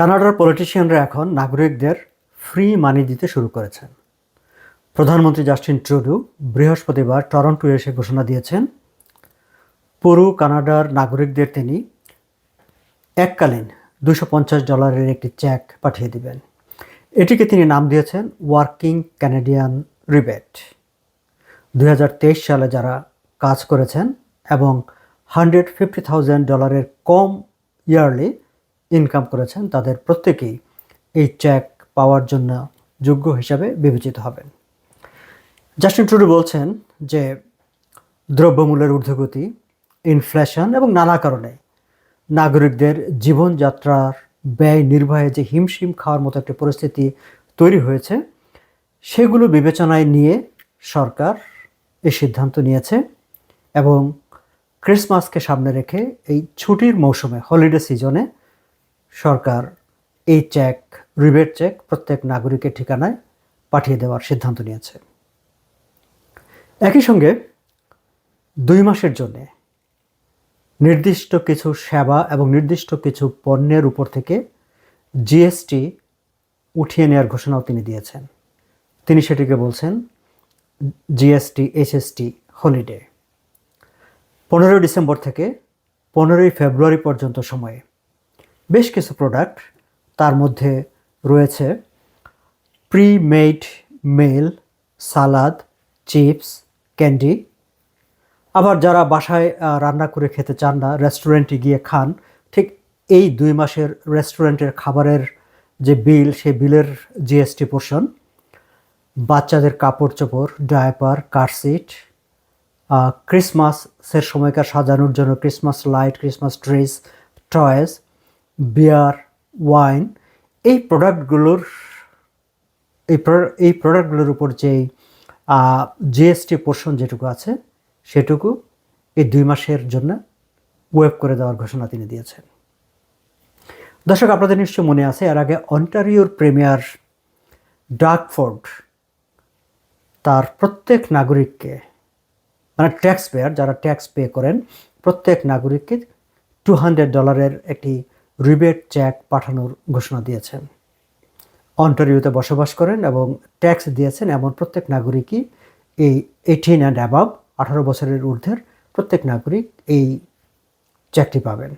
কানাডার পলিটিশিয়ানরা এখন নাগরিকদের ফ্রি মানি দিতে শুরু করেছেন। প্রধানমন্ত্রী জাস্টিন ট্রুডু বৃহস্পতিবার টরন্টো এসে ঘোষণা দিয়েছেন, পুরো কানাডার নাগরিকদের তিনি এককালীন দুশো পঞ্চাশ ডলারের একটি চেক পাঠিয়ে দিবেন। এটিকে তিনি নাম দিয়েছেন ওয়ার্কিং ক্যানাডিয়ান রিবেট। দু হাজার তেইশ সালে যারা কাজ করেছেন এবং হান্ড্রেড ফিফটি থাউজেন্ড ডলারের কম ইয়ারলি ইনকাম করেছেন, তাদের প্রত্যেকেই এই চেক পাওয়ার জন্য যোগ্য হিসাবে বিবেচিত হবেন। জাস্টিন ট্রুডু বলছেন যে দ্রব্যমূল্যের ঊর্ধ্বগতি ইনফ্লেশন এবং নানা কারণে নাগরিকদের জীবনযাত্রার ব্যয় নির্বাহে যে হিমশিম খাওয়ার মতো একটি পরিস্থিতি তৈরি হয়েছে, সেগুলো বিবেচনায় নিয়ে সরকার এই সিদ্ধান্ত নিয়েছে এবং ক্রিসমাসকে সামনে রেখে এই ছুটির মৌসুমে হলিডে সিজনে সরকার এই চেক রিবেট চেক প্রত্যেক নাগরিকের ঠিকানায় পাঠিয়ে দেওয়ার সিদ্ধান্ত নিয়েছে। একই সঙ্গে দুই মাসের জন্যে নির্দিষ্ট কিছু সেবা এবং নির্দিষ্ট কিছু পণ্যের উপর থেকে জিএসটি উঠিয়ে নেওয়ার ঘোষণাও তিনি দিয়েছেন। তিনি সেটিকে বলছেন জিএসটি এইচএসটি হলিডে পনেরোই ডিসেম্বর থেকে পনেরোই ফেব্রুয়ারি পর্যন্ত সময়ে বেশ কিছু প্রোডাক্ট তার মধ্যে রয়েছে pre made meal salad chips candy আবার যারা বাসায় রান্না করে খেতে চান না রেস্টুরেন্টে গিয়ে খান, ঠিক এই দুই মাসের রেস্টুরেন্টের খাবারের যে বিল সেই বিলের জিএসটি পোর্শন বাচ্চাদের কাপড় চোপড় ডায়াপার কারসিট ক্রিসমাসের সময়কার সাজানোর জন্য Christmas light Christmas trees toys beer, wine এই প্রোডাক্টগুলোর, এই এই প্রোডাক্টগুলোর উপর যেই জিএসটি পোর্শন যেটুকু আছে, সেটুকু এই দুই মাসের জন্য ওয়েব করে দেওয়ার ঘোষণা তিনি দিয়েছেন। দর্শক, আপনাদের নিশ্চয় মনে আছে, এর আগে অন্টারিওর প্রিমিয়ার ডার্কফোর্ড তার প্রত্যেক নাগরিককে মানে ট্যাক্স পেয়ার যারা ট্যাক্স পে করেন, প্রত্যেক নাগরিককে টু হান্ড্রেড ডলারের একটি রিবেট চেক পাঠানোর ঘোষণা দিয়েছেন। অন্টারিওতে বসবাস করেন এবং ট্যাক্স দিয়েছেন এমন প্রত্যেক নাগরিকই এই এইটিন অ্যান্ড অ্যাবাভ আঠারো বছরের ঊর্ধ্বের প্রত্যেক নাগরিক এই চেকটি পাবেন।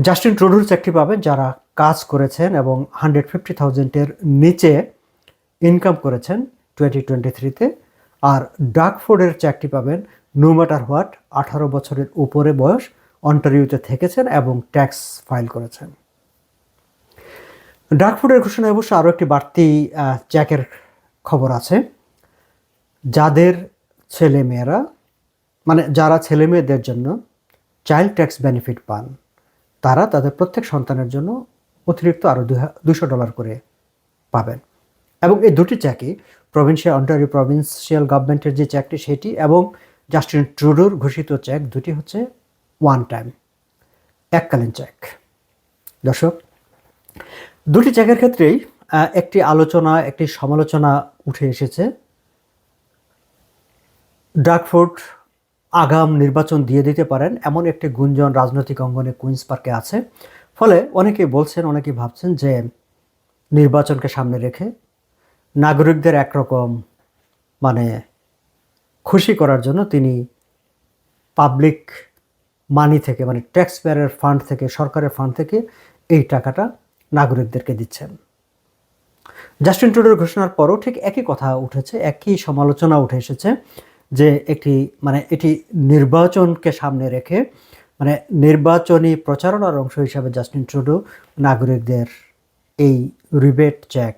জাস্টিন ট্রুডুর চেকটি পাবেন যারা কাজ করেছেন এবং হান্ড্রেড ফিফটি থাউজেন্ডের নিচে ইনকাম করেছেন টোয়েন্টি টোয়েন্টি থ্রিতে আর ডাকফোর্ডের চেকটি পাবেন নো ম্যাটার হোয়াট আঠারো বছরের উপরে বয়স অন্টারিওতে থেকেছেন এবং ট্যাক্স ফাইল করেছেন। ডাকফুডের ঘোষণায় অবশ্য আরও একটি বাড়তি চ্যাকের খবর আছে। যাদের ছেলে মেয়েরা মানে যারা ছেলে মেয়েদের জন্য চাইল্ড ট্যাক্স বেনিফিট পান, তারা তাদের প্রত্যেক সন্তানের জন্য অতিরিক্ত আরও দুশো ডলার করে পাবেন। এবং এই দুটি চ্যাকই প্রভিন্সিয়াল, অন্টারিও প্রভিন্সিয়াল গভর্নমেন্টের যে চ্যাকটি, সেটি এবং জাস্টিন ট্রুডোর ঘোষিত চ্যাক, দুটি হচ্ছে ওয়ান টাইম এককালীন চেক দর্শক, দুটি চেকের ক্ষেত্রেই একটি আলোচনা, একটি সমালোচনা উঠে এসেছে। ডাকফোর্ড আগাম নির্বাচন দিয়ে দিতে পারেন। এমন একটি গুঞ্জন রাজনৈতিক অঙ্গনে কুইন্স পার্কে আছে। ফলে অনেকেই বলছেন, অনেকেই ভাবছেন যে নির্বাচনকে সামনে রেখে নাগরিকদের একরকম মানে খুশি করার জন্য তিনি পাবলিক মানি থেকে মানে ট্যাক্স পেয়ারের ফান্ড থেকে, সরকারের ফান্ড থেকে এই টাকাটা নাগরিকদেরকে দিচ্ছেন জাস্টিন ট্রুডোর ঘোষণার পরও ঠিক একই কথা উঠেছে, একই সমালোচনা উঠে এসেছে যে একটি মানে এটি নির্বাচনকে সামনে রেখে মানে নির্বাচনী প্রচারণার অংশ হিসাবে জাস্টিন ট্রুডো নাগরিকদের এই রিবেট চেক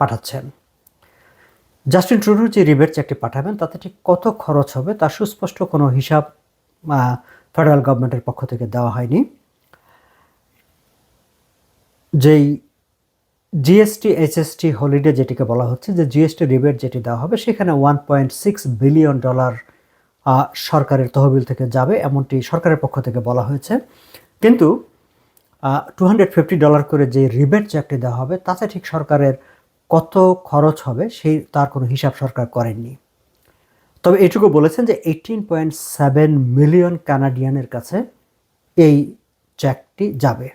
পাঠাচ্ছেন। জাস্টিন ট্রুডো যে রিবেট চেকটি পাঠাবেন, তাতে ঠিক কত খরচ হবে, তার সুস্পষ্ট কোনো হিসাব ফেডারেল গভর্নমেন্টের পক্ষ থেকে দেওয়া হয়নি। যেই জিএসটি এইচএসটি হলিডে যেটিকে বলা হচ্ছে, যে জিএসটি রিবেট যেটি দেওয়া হবে, সেখানে one point six billion dollar সরকারের তহবিল থেকে যাবে, এমনটি সরকারের পক্ষ থেকে বলা হয়েছে। কিন্তু টু হান্ড্রেড ফিফটি ডলার করে যে রিবেট চেকটি দেওয়া হবে, তাতে ঠিক সরকারের কত খরচ হবে, সেই, তার কোনো হিসাব সরকার করেননি। তবে এটুকু বলেছেন যে এইটিন পয়েন্ট সেভেন মিলিয়ন কানাডিয়ানের কাছে এই চেকটি যাবে।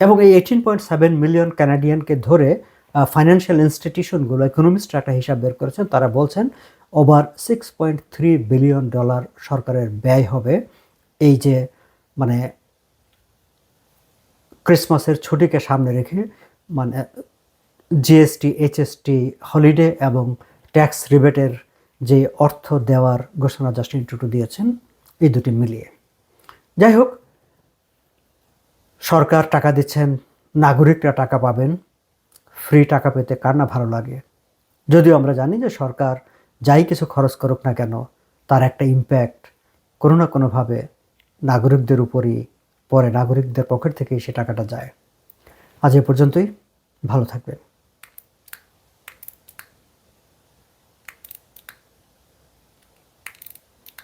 এবং এই এইটিন পয়েন্ট সেভেন মিলিয়ন কানাডিয়ানকে ধরে ফাইন্যান্সিয়াল ইনস্টিটিউশনগুলো ইকোনমিস্টরা একটা হিসাব বের করেছেন। তারা বলছেন over six point three billion dollar সরকারের ব্যয় হবে এই যে মানে ক্রিসমাসের ছুটিকে সামনে রেখে মানে জিএসটি এইচএসটি হলিডে এবং ট্যাক্স রিবেটের যে অর্থ দেওয়ার ঘোষণা জাস্টিন টুটু দিয়েছেন, এই দুটি মিলিয়ে। যাই হোক, সরকার টাকা দিচ্ছেন, নাগরিকরা টাকা পাবেন, ফ্রি টাকা পেতে কার না ভালো লাগে? যদিও আমরা জানি যে সরকার যাই কিছু খরচ করুক না কেন, তার একটা ইম্প্যাক্ট কোনো না কোনোভাবে নাগরিকদের উপরই পরে নাগরিকদের পকেট থেকেই সে টাকাটা যায়। আজ এ পর্যন্তই, ভালো থাকবেন।